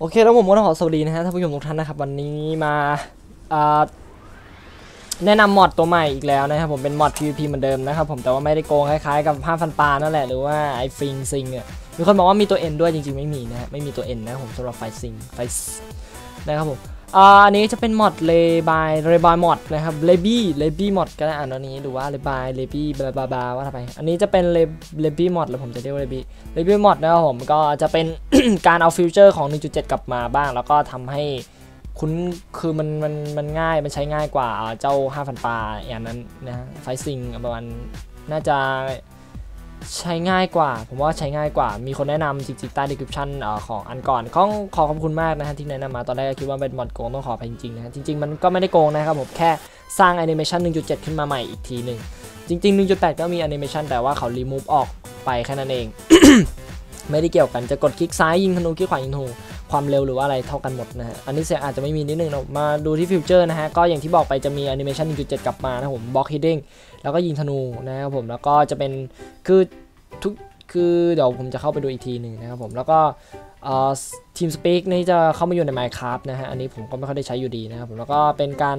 โอเคแล้วผมก็ต้องขอสวัสดีนะฮะท่านผู้ชมทุกท่านนะครับ วันนี้มาแนะนำมอดตัวใหม่อีกแล้วนะครับผมเป็นมอด PVP เหมือนเดิมนะครับผมแต่ว่าไม่ได้โกงคล้ายๆกับผ้าฟันปลานั่นแหละหรือว่าไอฟิงซิงเนี่ยมีคนบอกว่ามีตัว N ด้วยจริงๆไม่มีนะฮะไม่มีตัว N นะครับผมสำหรับไฟซิงไฟนะครับผม อันนี้จะเป็นมอดเลบายเลบายมอดนะครับเลบี้เลบี้มอดก็ได้อ่านอันนี้หรือว่าเลบายเลบี้บลาบลาบลาว่าทำไมอันนี้จะเป็นเลเลบี้มอดหรือผมจะเรียกว่าเลบี้รีวิวมอดนะครับผมก็จะเป็นการเอาฟิวเจอร์ของ 1.7 กลับมาบ้าง แล้วก็ทำให้คุ้นคือมันมันมันง่ายมันใช้ง่ายกว่าเจ้า5,000ปลาอย่างนั้นนะไฟซิงประมาณน่าจะ ใช้ง่ายกว่า ผมว่าใช้ง่ายกว่า มีคนแนะนำจริกใต้ description เอ่อของอันก่อนขอขอขอบคุณมากนะฮะที่แนะนำมาตอนแรกก็คิดว่าเป็นมอดโกงต้องขออภัยจริงๆนะฮะจริงๆ มันก็ไม่ได้โกงนะครับผมแค่สร้างแอนิเมชัน1.7 ขึ้นมาใหม่อีกทีหนึ่ง จริง ๆ 1.8 ก็มีแอนิเมชันแต่ว่าเขารีมูฟออกไปแค่นั้นเอง ไม่ได้เกี่ยวกันจะกดคลิกซ้ายยิงธนูคลิกขวายิงธนู ความเร็วหรือว่าอะไรเท่ากันหมดนะฮะ อันนี้เสียงอาจจะไม่มีนิดนึงนะมาดูที่ฟิวเจอร์นะฮะ ก็อย่างที่บอกไปจะมีแอนิเมชัน1.7 กลับมานะผมบล็อกฮิดดิ้งแล้วก็ยิงธนูนะครับผม แล้วก็จะเป็นคือทุกคือเดี๋ยวผมจะเข้าไปดูอีกทีหนึ่งนะครับผม แล้วก็ทีมสปีกนี่จะเข้ามาอยู่ใน Minecraft นะฮะ อันนี้ผมก็ไม่ค่อยได้ใช้อยู่ดีนะครับผม แล้วก็เป็นการ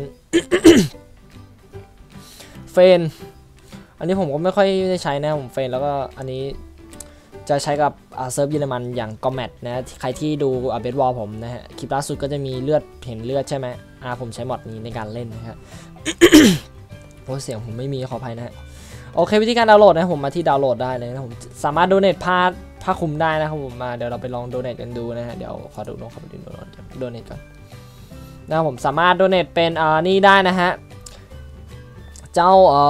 เฟน อันนี้ผมก็ไม่ค่อยได้ใช้นะผมเฟนแล้วก็อันนี้ จะใช้กับเซิร์ฟเยอรมันอย่างกอมแมทนะใครที่ดูเบสบอลผมนะฮะคลิปล่าสุดก็จะมีเลือดเห็นเลือดใช่ไหมอ่าผมใช้มอดนี้ในการเล่นนะครับโอ้เสียงผมไม่มีขออภัยนะฮะโอเควิธีการดาวน์โหลดนะผมมาที่ดาวน์โหลดได้เลยนะผมสามารถโดเนทพาร์ผ้าคลุมได้นะครับผมมาเดี๋ยวเราไปลองโดเนทกันดูนะฮะเดี๋ยวขอดูน้องขอดูโดเนทก่อนนะครับผมสามารถโดเนทเป็นอ่านี่ได้นะฮะเจ้าเอ่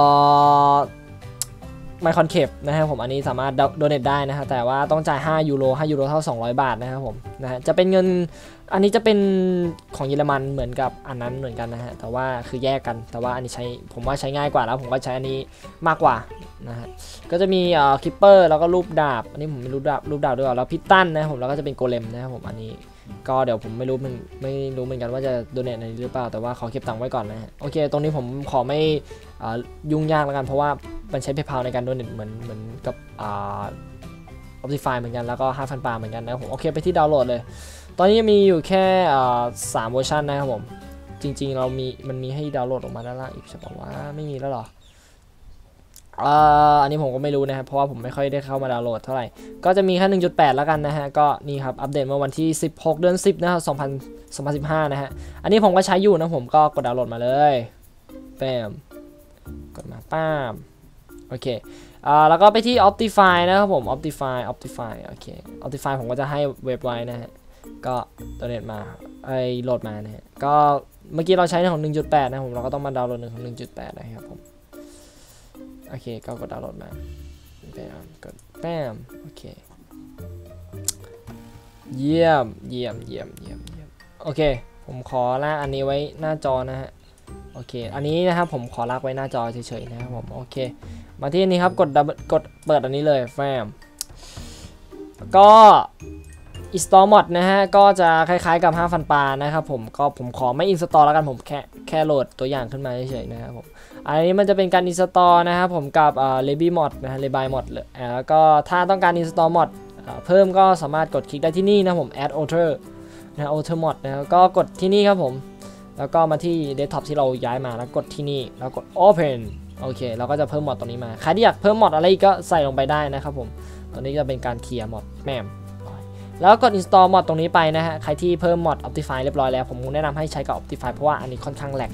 อ ไมคอนเคปนะครับผมอันนี้สามารถโดเนทได้นะฮะแต่ว่าต้องจ่าย 5 ยูโร 5 ยูโรเท่า 200 บาทนะครับผมนะฮะจะเป็นเงินอันนี้จะเป็นของเยอรมันเหมือนกับอันนั้นเหมือนกันนะฮะแต่ว่าคือแยกกันแต่ว่าอันนี้ใช้ผมว่าใช้ง่ายกว่าแล้วผมก็ใช้อันนี้มากกว่านะฮะก็จะมีเอ่อคิปเปอร์แล้วก็รูปดาบ อันนี้ผมไม่รู้ดาบรูปดาบด้วยแล้วพิตตันนะครับผมแล้วก็จะเป็นโกเลมนะครับผมอันนี้ก็เดี๋ยวผมไม่รู้มันไม่รู้เหมือนกันว่าจะโดเนทอะไรหรือเปล่าแต่ว่าขอเก็บตังค์ไว้ก่อนนะฮะโอเค ตรงนี้ผมขอไม่ยุ่งยากแล้วกันเพราะว่า มันใช้เพย์พาในการโดเนทเหมือนเหมือนกับอ่าออปติฟายเหมือนกันแล้วก็ 5,000 ปาเหมือนกันนะครับผมโอเคไปที่ดาวน์โหลดเลย ตอนนี้มีอยู่แค่สามเวอร์ชันนะครับผม จริงๆเรามีมันมีให้ดาวน์โหลดออกมาด้านล่างอีกใช่ปะว่าไม่มีแล้วหรออันนี้ผมก็ไม่รู้นะครับ เพราะว่าผมไม่ค่อยได้เข้ามาดาวน์โหลดเท่าไหร่ ก็จะมีแค่ 1.8 แล้วกันนะฮะ ก็นี่ครับ อัปเดตเมื่อวันที่ 16 เดือน 10 นะครับ2000 2015 นะฮะ อันนี้ผมก็ใช้อยู่นะผมก็กดดาวน์โหลดมาเลยแปมกดมาป้าม โอเคอ่าแล้วก็ไปที่ Optify นะครับผม Optify Optify โอเค Optify ผมก็จะให้เว็บไว้นะฮะ ก็ตัวเน็ตมาไอโหลดมานะฮะ ก็เมื่อกี้เราใช้ของ 1.8 นะผมเราก็ต้องมาดาวน์โหลดของ 1.8 นะครับผม โอเค ก็กดดาวน์โหลดมาแปมกดแปมโอเค เยี่ยม เยี่ยม เยี่ยม เยี่ยม เยี่ยม โอเค ผมขอลากอันนี้ไว้หน้าจอนะฮะ โอเค อันนี้นะครับผมขอลากไว้หน้าจอเฉยๆนะครับผม โอเค มาที่นี้ครับกดกดเปิดอันนี้เลยแฟมก็อินสตอลมอดนะฮะ ก็จะคล้ายๆกับ 5,000 ปานะครับผม ก็ผมขอไม่อินสตอลแล้วกันผมแค่แค่โหลดตัวอย่างขึ้นมาเฉยๆนะครับผม อันนี้มันจะเป็นการอินสตอลนะครับผมกับเอ่อ l a b y mod นะฮะ l a b y mod เลยแล้วก็ถ้าต้องการอินสตอลมอดเพิ่มก็สามารถกดคลิกได้ที่นี่นะผม add author นะ author mod นะก็กดที่นี่ครับผม แล้วก็มาที่ desktop ที่เราย้ายมาแล้วกดที่นี่แล้วกด open โอเค เราก็จะเพิ่มมอดตรงนี้มาใครที่อยากเพิ่มมอดอะไรก็ใส่ลงไปได้นะครับผมตอนนี้จะเป็นการเคลียร์มอดแม่มแล้วกด install มอดตรงนี้ไปนะฮะใครที่เพิ่มมอด Optify เรียบร้อยแล้ว ผมแนะนำให้ใช้กับ Optify เพราะว่าอันนี้ค่อนข้างแหลก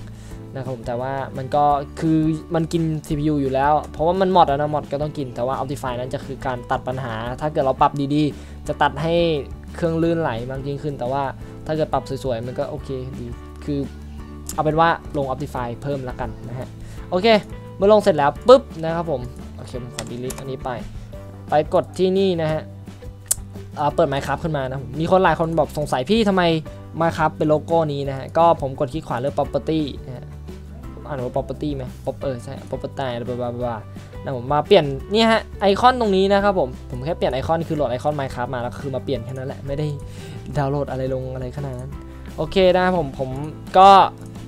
นะครับผมแต่ว่ามันก็คือมันกิน CPU อยู่แล้ว เพราะว่ามันมอดนะมอดก็ต้องกินแต่ว่า Optify นั้นจะคือการตัดปัญหา ถ้าเกิดเราปรับดีๆ จะตัดให้เครื่องลื่นไหลมากยิ่งขึ้น แต่ว่าถ้าเกิดปรับสวยๆ มันก็โอเคดีคือเอาเป็นว่าลง Optify เพิ่มละกันนะฮะโอเค เมื่อลงเสร็จแล้วปุ๊บนะครับผมโอเคผมขอ delete อันนี้ไป ไปกดที่นี่นะฮะเปิด Minecraft ขึ้นมานะมีคนหลายคนบอกสงสัยพี่ทำไม Minecraft เป็นโลโก้นี้นะฮะก็ผมกดคลิกขวาเลือก property นะฮะอ่านว่า property ไหม pop เออใช่ property บลาบลาบลานะผมมาเปลี่ยนนี่ฮะไอคอนตรงนี้นะครับผมผมแค่เปลี่ยนไอคอนคือโหลดไอคอน Minecraft มาแล้วคือมาเปลี่ยนแค่นั้นแหละไม่ได้ดาวน์โหลดอะไรลงอะไรขนาดนั้นโอเคนะผมผมก็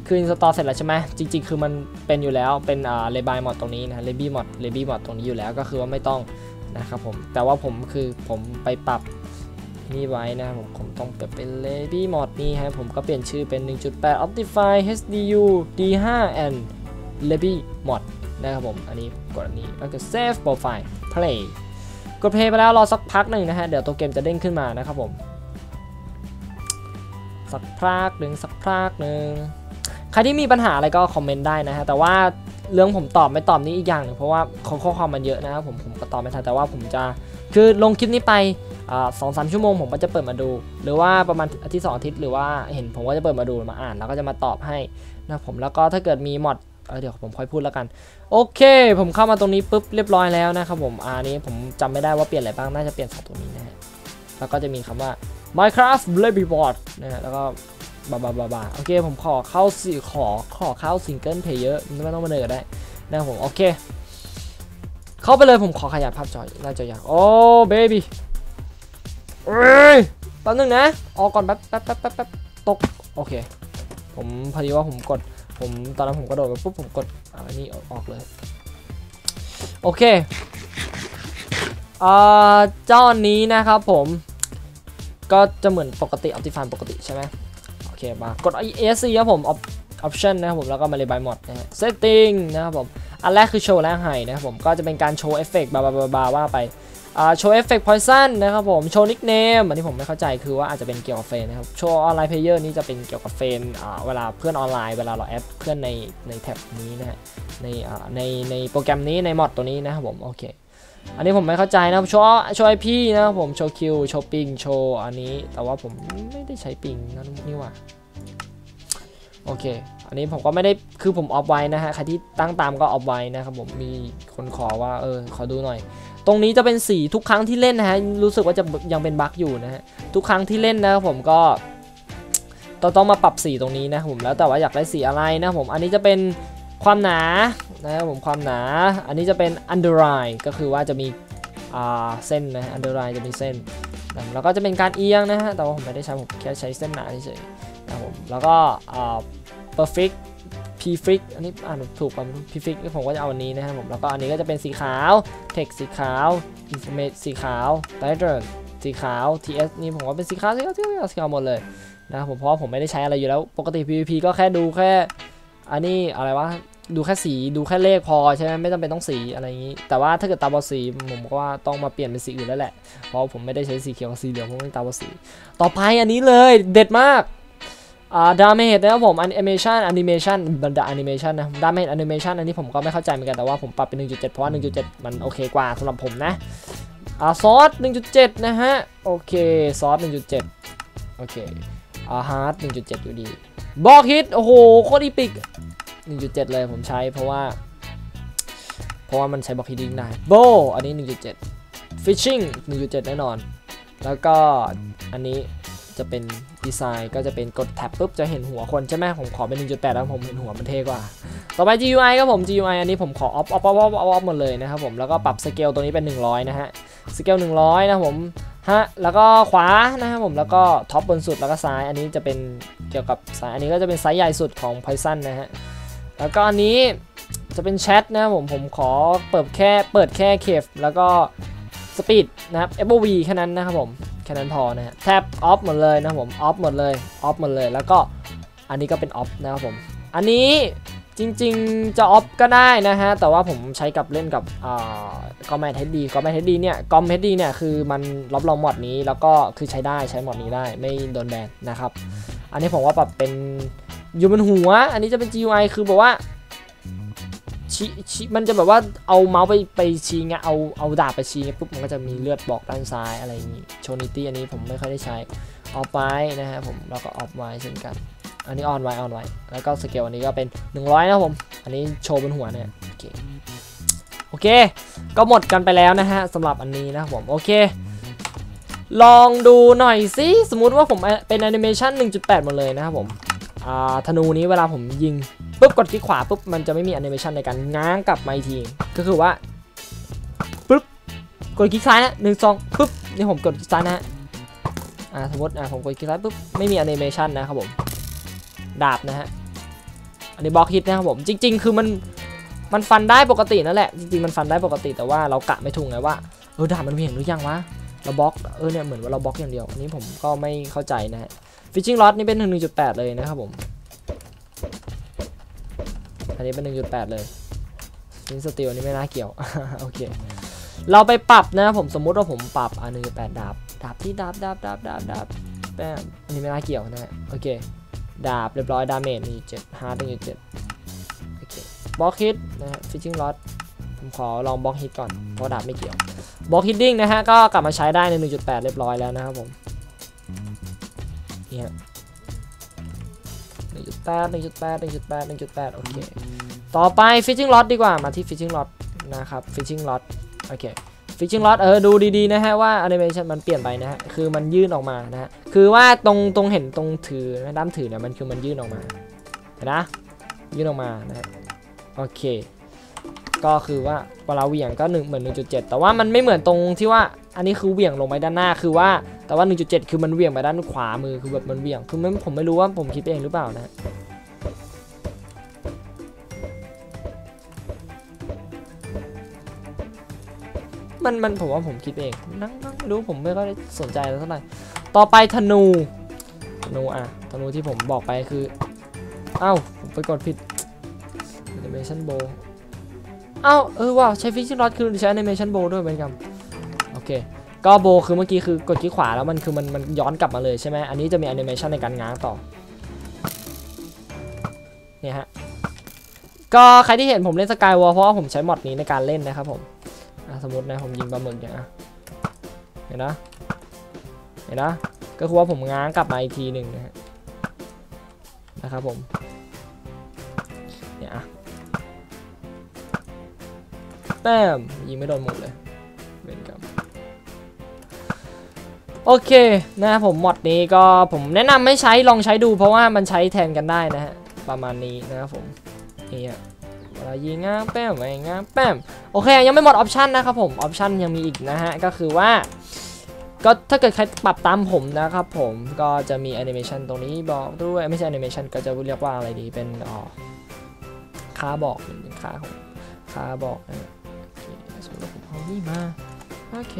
คืออินสตอลเสร็จแล้วใช่ไหมจริง ๆ คือมันเป็นอยู่แล้วเป็นอ่าเลบายมอดตรงนี้นะเลบี้มอดเลบี้มอดตรงนี้อยู่แล้วก็คือว่าไม่ต้องนะครับผมแต่ว่าผมคือผมไปปรับนี่ไว้นะผมผมต้องเปลี่ยนเป็น Levy Mod นี่ฮะผมก็เปลี่ยนชื่อเป็น 1.8 Optify HDU D5 and Levy Mod นะครับผม อันนี้กดอันนี้แล้วก็ Save Profile Play กด Play ไปแล้วรอสักพักหนึ่งนะฮะ เดี๋ยวตัวเกมจะเด้งขึ้นมานะครับผม สักพักหนึ่งสักพักหนึ่ง ใครที่มีปัญหาอะไรก็คอมเมนต์ได้นะฮะแต่ว่าเรื่องผมตอบไม่ตอบนี่อีกอย่างหนึ่งเพราะว่าข้อความมันเยอะนะครับผมผมก็ตอบไม่ทันแต่ว่าผมจะคือลงคลิปนี้ไปสองสามชั่วโมงผมก็จะเปิดมาดู หรือว่าประมาณอาทิตย์สองอาทิตย์หรือว่าเห็นผมก็จะเปิดมาดูมาอ่าน แล้วก็จะมาตอบให้นะผมแล้วก็ถ้าเกิดมีมอดเเดี๋ยวผมค่อยพูดแล้วกัน โอเค ผมเข้ามาตรงนี้ปุ๊บเรียบร้อยแล้วนะครับผมอันนี้ผมจำไม่ได้ว่าเปลี่ยนอะไรบ้างน่าจะเปลี่ยนสองตัวนี้นะฮะแล้วก็จะมีคำว่า Minecraft l a b y b o a r d นะฮะแล้วก็ บาบาบาบาโอเคผมขอเข้าสิขอขอเข้าซิงเกิลเพลเยอร์ไม่ต้องมาเนยก็ได้นะผมโอเค เข้าไปเลยผมขอขยับภาพจอหน้าจออยางโอ้เบบี้เอ้ยแป๊บนึงนะออกก่อนแป๊บแป๊บแป๊บแป๊บแป๊บตกโอเค ผมพอดีว่าผมกดผมตอนนั้นผมกระโดดไปปุ๊บผมกดอันนี้ออกเลยโอเคอ่าเจ้าอันนี้นะครับผมก็จะเหมือนปกติ Optifine ปกติใช่ไหม เคมากด ESC ครับผม Option นะครับผมแล้วก็มาเลย by mod นะฮะ Setting นะครับผมอันแรกคือโชว์แรงไห้นะครับผมก็จะเป็นการโชว์เอฟเฟกต์บาบาบาบาว่าไปอ่าโชว์เอฟเฟกต์พอยซันนะครับผมโชว์นิกเนมอันนี้ผมไม่เข้าใจคือว่าอาจจะเป็นเกี่ยวกับเฟนนะครับโชว์ออนไลน์เพลเยอร์นี่จะเป็นเกี่ยวกับเฟนอ่าเวลาเพื่อนออนไลน์เวลาเราแอดเพื่อนในในแท็บนี้นะฮะในอ่าในในโปรแกรมนี้ในมอดตัวนี้นะครับผมโอเค อันนี้ผมไม่เข้าใจนะโชว์โชว์ไอพีนะผมโชว์คิวโชว์ปิงโชว์อันนี้ แต่ว่าผมไม่ได้ใช้ปิงนั่นนี่ว่าโอเค อันนี้ผมก็ไม่ได้ คือผมออฟไว้นะฮะ ใครที่ตั้งตามก็ออฟไว้นะครับผม มีคนขอว่า เออ ขอดูหน่อย ตรงนี้จะเป็นสีทุกครั้งที่เล่นนะฮะ รู้สึกว่าจะยังเป็นบั๊กอยู่นะฮะ ทุกครั้งที่เล่นนะครับผมก็ต้องต้องมาปรับสีตรงนี้นะผม แล้วแต่ว่าอยากได้สีอะไรนะผม อันนี้จะเป็น ความหนานะครับผมความหนา อันนี้จะเป็น underline ก็คือว่าจะมีเส้นนะฮะ underline จะมีเส้นแล้วก็จะเป็นการเอียงนะฮะแต่ว่าผมไม่ได้ใช้ผมแค่ใช้เส้นหนาเฉยๆนะครับผมแล้วก็ perfect prefix อันนี้อ่านถูกป่ะ prefix ผมก็จะเอาอันนี้นะครับผมแล้วก็อันนี้ก็จะเป็นสีขาว text สีขาว information สีขาว title สีขาว ts นี่ผมว่าเป็นสีขาวสีขาวสีขาวสีขาวหมดเลยนะครับผมเพราะผมไม่ได้ใช้อะไรอยู่แล้ว ปกติ pvp ก็แค่ดูแค่ อันนี้อะไรวะดูแค่สีดูแค่เลขพอใช่ไหมไม่จำเป็นต้องสีอะไรอย่างนี้ แต่ว่าถ้าเกิดตาบอดสีผมก็ว่าต้องมาเปลี่ยนเป็นสีอื่นแล้วแหละ เพราะผมไม่ได้ใช้สีเขียวกับสีเหลืองเพราะไม่ตาบอดสี ต่อไปอันนี้เลยเด็ดมากอ่าดาเมจนะครับผมแอนิเมชันแอนิเมชันบรรดาแอนิเมชันนะดาเมจแอนิเมชันอันนี้ผมก็ไม่เข้าใจเหมือนกันแต่ว่าผมปรับเป็น 1.7 เพราะว่า 1.7 มันโอเคกว่าสำหรับผมนะอ่าซอส 1.7 นะฮะ โอเคซอส 1.7 โอเคอ่าฮาร์ด1.7 อยู่ดี บอกฮิต โอ้โห โคตรอีปิก 1.7 เลยผมใช้เพราะว่า เพราะว่ามันใช้บอกฮิตดิ้งได้ โบ อันนี้ 1.7 Fishing 1.7 แน่นอน แล้วก็อันนี้จะเป็นดีไซน์ก็จะเป็นกดแท็บปุ๊บจะเห็นหัวคนใช่ไหมผมขอเป็น 1.8 แล้วผมเห็นหัวมันเท่กว่า ต่อไป GUI ครับผม GUI อันนี้ผมขอออฟออฟออฟออฟออฟหมดเลยนะครับผมแล้วก็ปรับสเกลตัวนี้เป็น 100 นะฮะสเกล100 นะผมฮะแล้วก็ขวานะครับผมแล้วก็ท็อปบนสุดแล้วก็ซ้ายอันนี้จะเป็น เกี่ยวกับสายอันนี้ก็จะเป็นไซส์ใหญ่สุดของ Python นะฮะ แล้วก็อันนี้จะเป็นแชทนะครับผมผมขอเปิดแค่เปิดแค่เคฟแล้วก็สปีดนะครับ FOV แค่นั้นนะครับผมแค่นั้นพอนะฮะแท็บออฟหมดเลยนะผมออฟหมดเลยออฟหมดเลย แล้วก็อันนี้ก็เป็นออฟนะครับผม อันนี้จริงๆจะออฟก็ได้นะฮะ แต่ว่าผมใช้กับเล่นกับอ่ากอมแมทเฮดดีกอมแมทเฮดดีเนี่ยกอมเฮดดีเนี่ยคือมันรับรองมอดนี้แล้วก็คือใช้ได้ใช้มอดนี้ได้ไม่โดนแบนนะครับ อันนี้ผมว่าปรับเป็นอยู่บนหัว อันนี้จะเป็น GUI คือบอกว่าชีชีมันจะแบบว่าเอาเมาส์ไปไปชี้ไงเอาเอาดาบไปชี้ไงปุ๊บมันก็จะมีเลือดบอกด้านซ้ายอะไรอย่างนี้โชนิตี้อันนี้ผมไม่ค่อยได้ใช้ออฟไว้นะฮะผมแล้วก็ออฟไว้เช่นกัน อันนี้ออนไว้ออนไว้แล้วก็สเกลอันนี้ก็เป็น 100 นะผม อันนี้โชว์บนหัวเนี่ยโอเคโอเค ก็หมดกันไปแล้วนะฮะสำหรับอันนี้นะผมโอเค ลองดูหน่อยสิสมมุติว่าผมเป็นแอนิเมชัน1.8 หมดเลยนะครับผมอาธนูนี้เวลาผมยิงปุ๊บกดคลิกขวาปุ๊บมันจะไม่มีแอนิเมชันในการง้างกลับมาอีกทีก็คือว่าปุ๊บกดคลิกซ้ายนะหนึ่งสองปุ๊บนี่ผมกดคลิกซ้ายนะฮะอ่าสมมติอ่าผมกดคลิกซ้ายปุ๊บไม่มีแอนิเมชันนะครับผมดาบนะฮะอันนี้บล็อกฮิตนะครับผมจริง ๆ คือมันมันฟันได้ปกตินั่นแหละจริงๆมันฟันได้ปกติแต่ว่าเรากะไม่ถูกไงว่าเออดาบมันเหวี่ยงหรือยังวะ เราบล็อกเออเนี่ยเหมือนว่าเราบล็อกอย่างเดียว อันนี้ผมก็ไม่เข้าใจนะฮะฟิชชิ่งล็อตนี่เป็น 1.8 เลยนะครับผม อันนี้เป็น 1.8 เลยฟินสตีลนี่ไม่น่าเกี่ยว โอเค เราไปปรับนะครับผมสมมุติว่าผมปรับอ่า1.8ดาบ ดาบที่ดาบดาบดาบดาบดาบแป้อันนี้ไม่น่าเกี่ยวนะฮะโอเค ดาบเรียบร้อยดาเมจนี่7ฮาร์ด1.7โอเคบล็อกฮิตนะฮะฟิชชิ่งล็อตผมขอลองบล็อกฮิตก่อนเพราะดาบไม่เกี่ยว บล็อกฮิดดิ้งนะฮะ ก็กลับมาใช้ได้ใน 1.8 เรียบร้อยแล้วนะครับผมนี่ฮะ1.8 1.8 1.8 1.8 โอเค ต่อไป fishing rod ดีกว่า มาที่ fishing rod นะครับ fishing rod โอเค fishing rod เออดูดีๆนะฮะว่า animation มันเปลี่ยนไปนะฮะ คือมันยื่นออกมานะฮะ คือว่าตรงตรงเห็นตรงถือนะด้ามถือเนี่ยมันคือมันยื่นออกมาเห็นนะยื่นออกมานะฮะโอเค ก็คือว่าเวลาเหวี่ยงก็หนึ่งเหมือน 1.7 แต่ว่ามันไม่เหมือนตรงที่ว่าอันนี้คือเหวี่ยงลงไปด้านหน้าคือว่า แต่ว่า 1.7 คือมันเหวี่ยงไปด้านขวามือคือแบบมันเหวี่ยงคือไม่ผมไม่รู้ว่าผมคิดเองหรือเปล่านะมันมันผมว่าผมคิดเองนั่งนั่งรู้ผมไม่ค่อยได้สนใจเท่าไหร่ต่อไปธนูธนูอะธนูที่ผมบอกไปคือ เอ้าผมไปกดผิด animation bow เอ้าเออว่ะใช้ fishing rod คือใช้ animation bow ด้วยเหมือนกันโอเคก็โบคือเมื่อกี้คือกดคลิกขวาแล้วมันคือมันมันย้อนกลับมาเลยใช่ไหมอันนี้จะมี animation ในการง้างต่อเนี่ยฮะก็ใครที่เห็นผมเล่นสกายวอลเพราะว่าผมใช้มอดนี้ในการเล่นนะครับผมสมมตินะผมยิงปลาหมึกอย่างอะเห็นนะเห็นนะก็คือว่าผมง้างกลับมาอีกทีหนึ่งนะฮะนะครับผม ต้มยิงไม่โดนหมดเลยเวนกรรมโอเคนะผมมอดนี้ก็ผมแนะนำให้ใช้ลองใช้ดูเพราะว่ามันใช้แทนกันได้นะฮะ ประมาณนี้นะครับผมนี่ฮะเวลายิงง้างแป้มไปง้างแป้มโอเค ยังไม่หมดออปชันนะครับผมออปชันยังมีอีกนะฮะ ก็คือว่าก็ถ้าเกิดใครปรับตามผมนะครับผมก็จะมีแอนิเมชันตรงนี้บอกด้วยไม่ใช่แอนิเมชันก็จะเรียกว่าอะไรดีเป็นอ๋อค่าบอกเป็นค่าของค่าบอกนะ สมมติว่าผมเอานี่มา โอเค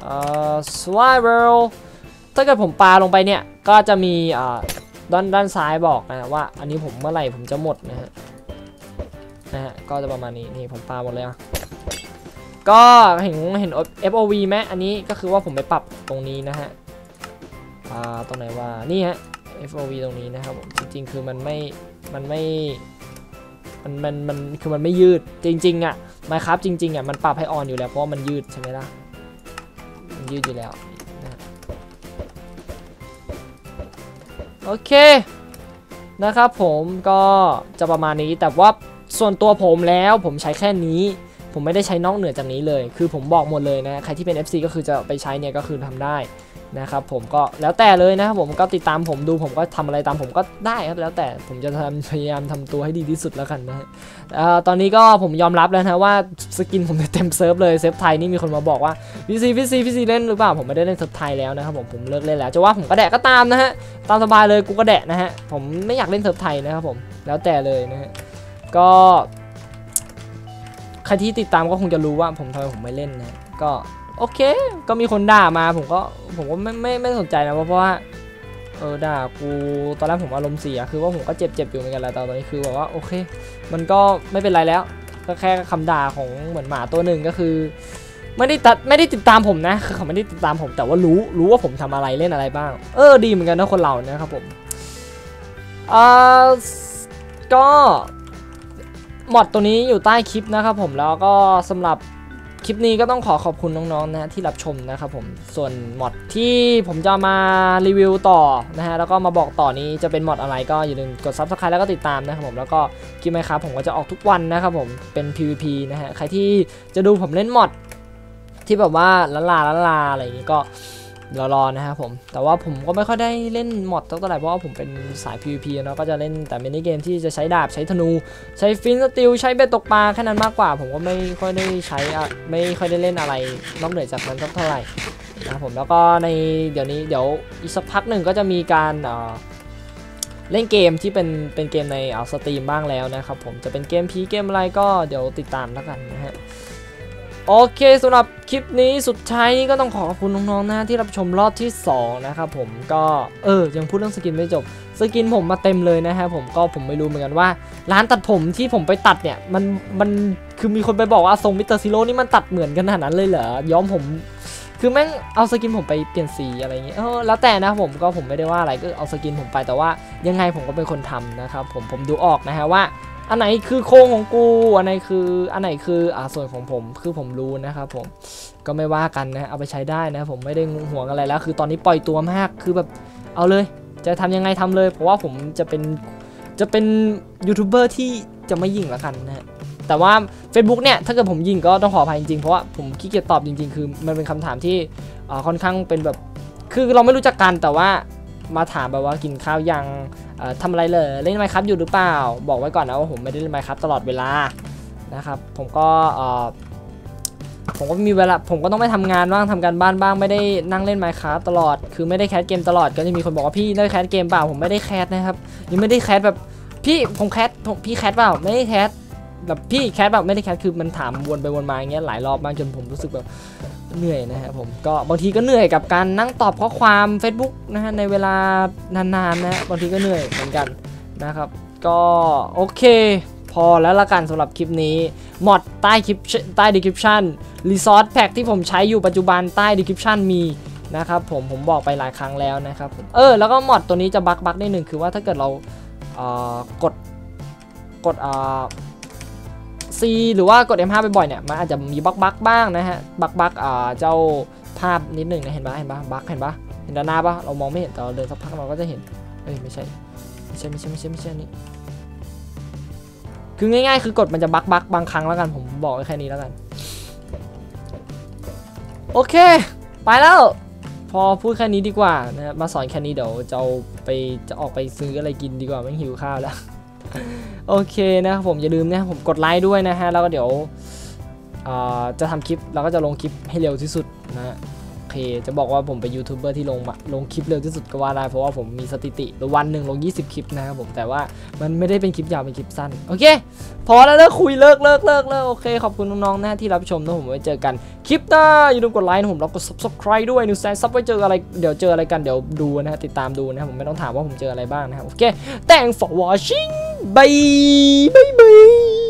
เอ่อ survival ถ้าเกิดผมปาลงไปเนี่ย ก็จะมีอ่าด้านด้านซ้ายบอกนะว่า อันนี้ผมเมื่อไหร่ผมจะหมดนะฮะนะฮะก็จะประมาณนี้นี่ผมปาหมดเลยอะก็เห็นเห็น FOV ไหมอันนี้ก็คือว่าผมไปปรับตรงนี้นะฮะอ่าตรงไหนว่านี่ฮะ FOV ตรงนี้นะครับผมจริง ๆ คือมันไม่มันไม่มันมันมันคือมันไม่ยืดจริงๆอะ ไมครับจริงๆอะมันปรับให้ออนอยู่แล้วเพราะว่ามันยืดใช่ไหมล่ะมันยืดอยู่แล้วนะโอเคนะครับผมก็จะประมาณนี้แต่ว่าส่วนตัวผมแล้วผมใช้แค่นี้ ผมไม่ได้ใช้นอกเหนือจากนี้เลย คือผมบอกหมดเลยนะใครที่เป็น FC ก็คือจะไปใช้เนี่ยก็คือทำได้นะครับผมก็แล้วแต่เลยนะครับผมก็ติดตามผมดูผมก็ทำอะไรตามผมก็ได้ครับแล้วแต่ผมจะทำพยายามทำตัวให้ดีที่สุดแล้วกันนะฮะเอ่อตอนนี้ก็ผมยอมรับแล้วนะว่าสกินผมเต็มเซิร์ฟเลยเซิร์ฟไทยนี่มีคนมาบอกว่าพีซีพีซีพีซีเล่นหรือเปล่าผมไม่ได้เล่นเซิร์ฟไทยแล้วนะครับผมผมเลิกเล่นแล้วจะว่าผมก็แดะก็ตามนะฮะตามสบายเลยกูก็แดะนะฮะผมไม่อยากเล่นเซิร์ฟไทยนะครับผมแล้วแต่เลยนะฮะก็ รที่ติดตามก็คงจะรู้ว่าผมทำไมผมไม่เล่นนะก็โอเค ก็มีคนด่ามาผมก็ผมก็ไม่ไม่ไม่สนใจนะเพราะเพราะว่าเออด่ากูตอนแรกผมอารมณ์เสียคือว่าผมก็เจ็บเจ็บอยู่เหมือนกันแหละแต่ตอนนี้คือแบบว่าโอเค มันก็ไม่เป็นไรแล้วก็แค่คำด่าของเหมือนหมาตัวหนึ่งก็คือไม่ได้ตัดไม่ได้ติดตามผมนะคือเขาไม่ได้ติดตามผมแต่ว่ารู้รู้ว่าผมทำอะไรเล่นอะไรบ้าง เออดีเหมือนกันนะคนเรานะครับผมอ่าก็ มอดตัวนี้อยู่ใต้คลิปนะครับผมแล้วก็สำหรับคลิปนี้ก็ต้องขอขอบคุณน้องๆนะที่รับชมนะครับผมส่วนมอดที่ผมจะมารีวิวต่อนะฮะแล้วก็มาบอกต่อนี้จะเป็นมอดอะไรก็อย่าลืมกด subscribe แล้วก็ติดตามนะครับผมแล้วก็คลิปไหมครับผมก็จะออกทุกวันนะครับผมเป็น PVP นะฮะใครที่จะดูผมเล่นมอดที่แบบว่าละลาละลาอะไรอย่างนี้ก็ รอๆนะครับผม แต่ว่าผมก็ไม่ค่อยได้เล่นมอดเท่าไหร่เพราะว่าผมเป็นสาย PVP เนาะก็จะเล่นแต่มินิเกมที่จะใช้ดาบใช้ธนู ใช้ฟินสติลใช้เบ็ดตกปลาแค่นั้นมากกว่า ผมก็ไม่ค่อยได้ใช้อะไม่ค่อยได้เล่นอะไรนอกเหนือจากนั้นเท่าไหร่นะครับผมแล้วก็ในเดี๋ยวนี้เดี๋ยวอีกสักพักหนึ่งก็จะมีการเอ่อเล่นเกมที่เป็นเป็นเกมในเอาสตรีมบ้างแล้วนะครับผมจะเป็นเกมพีเกมอะไรก็เดี๋ยวติดตามแล้วกันนะฮะ โอเคสำหรับคลิปนี้สุดท้ายนี้ก็ต้องขอขอบคุณน้องๆนะที่รับชมรอบที่ 2 นะครับผมก็เออยังพูดเรื่องสกินไม่จบ สกินผมมาเต็มเลยนะฮะผมก็ผมไม่รู้เหมือนกันว่า ร้านตัดผมที่ผมไปตัดเนี่ย มันมันคือมีคนไปบอกว่าทรงมิสเตอร์ซิโร่นี่มันตัดเหมือนกันขนาดนั้นเลยเหรอย้อมผมคือแม่งเอาสกินผมไปเปลี่ยนสีอะไรอย่างเงี้ยเออแล้วแต่นะผมก็ผมไม่ได้ว่าอะไรก็เอาสกินผมไปแต่ว่ายังไงผมก็เป็นคนทำนะครับผมผมดูออกนะฮะว่า อันไหนคือโครงของกู อันไหนคือ อันไหนคืออ่าส่วนของผม คือผมรู้นะครับผม ก็ไม่ว่ากันนะ เอาไปใช้ได้นะ ผมไม่ได้ห่วงอะไรแล้ว คือตอนนี้ปล่อยตัวมาก คือแบบ เอาเลย จะทำยังไงทำเลย เพราะว่าผมจะเป็น จะเป็นยูทูบเบอร์ที่จะไม่ยิงละกันนะแต่ว่า Facebook เนี่ย ถ้าเกิดผมยิงก็ต้องขออภัยจริงๆ เพราะว่าผมขี้เกียจตอบจริงๆ คือมันเป็นคำถามที่อ่าค่อนข้างเป็นแบบ คือเราไม่รู้จักกันแต่ว่ามาถามแบบว่ากินข้าวยัง ทำอะไรเลยเล่นไมครับอยู่หรือเปล่า บอกไว้ก่อนนะว่าผมไม่ได้เล่นไมครับตลอดเวลานะครับ ผมก็ผมก็มีเวลาผมก็ต้องไปทำงานบ้างทำการบ้านบ้างไม่ได้นั่งเล่นไมครับตลอด คือไม่ได้แคสเกมตลอดก็จะมีคนบอกว่าพี่ได้แคสเกมเปล่าผมไม่ได้แคสนะครับยังไม่ได้แคสแบบพี่ผมแคสผมพี่แคสเปล่าไม่ได้แคส แบบพี่แคสแบบไม่ได้แคสคือมันถามวนไปวนมาอย่างเงี้ยหลายรอบมากจนผมรู้สึกแบบเหนื่อยนะฮะผมก็บางทีก็เหนื่อยกับการนั่งตอบข้อความ Facebook นะฮะในเวลานานๆนะบางทีก็เหนื่อยเหมือนกันนะครับ ก็โอเคพอแล้วละกันสำหรับคลิปนี้มอดใต้คลิปใต้ description รีซอสแพ็กที่ผมใช้อยู่ปัจจุบันใต้ description มีนะครับผมผมบอกไปหลายครั้งแล้วนะครับเออแล้วก็มอดตัวนี้จะบักบักนิดหนึ่งคือว่าถ้าเกิดเราเอ่อกดกดเอ่อ C หรือว่ากด M5 บ่อยๆเนี่ยมันอาจจะมีบักบักบ้างนะฮะบักบักอ่าเจ้าภาพนิดหนึ่งนะเห็นปะเห็นปะบักเห็นปะเห็นด้านหน้าปะเรามองไม่เห็นแต่เราเดินสักพักเราก็จะเห็นเอ้ยไม่ใช่ไม่ใช่ไม่ใช่ไม่ใช่ไม่ใช่นี่คือง่ายๆคือกดมันจะบักบักบางครั้งแล้วกันผมบอกแค่นี้แล้วกัน โอเค ไปแล้ว พอพูดแค่นี้ดีกว่านะมาสอนแค่นี้เดี๋ยวจะไปจะออกไปซื้ออะไรกินดีกว่าไม่หิวข้าวแล้ว โอเคนะครับผมอย่าลืมนะผมกดไลค์ด้วยนะฮะแล้วก็เดี๋ยวจะทำคลิปเราก็จะลงคลิปให้เร็วที่สุดนะฮะ เค จะบอกว่าผมเป็นยูทูบเบอร์ที่ลงลงคลิปเร็วที่สุดก็ว่าได้เพราะว่าผมมีสถิติวันหนึ่งลง 20 คลิปนะครับผมแต่ว่ามันไม่ได้เป็นคลิปยาวเป็นคลิปสั้น โอเค พอแล้วเลิกคุยเลิกเลิกเลิกเลิกโอเค ขอบคุณน้องๆนะที่รับชมนะผมไว้เจอกันคลิปหน้าอย่าลืมกดไลค์นะผมแล้วกด subscribe ด้วยนิวแซนซับไว้เจออะไรเดี๋ยวเจออะไรกันเดี๋ยวดูนะฮะติดตามดูนะผมไม่ต้องถามว่าผมเจออะไรบ้างนะครับโอเค thank for watching bye bye bye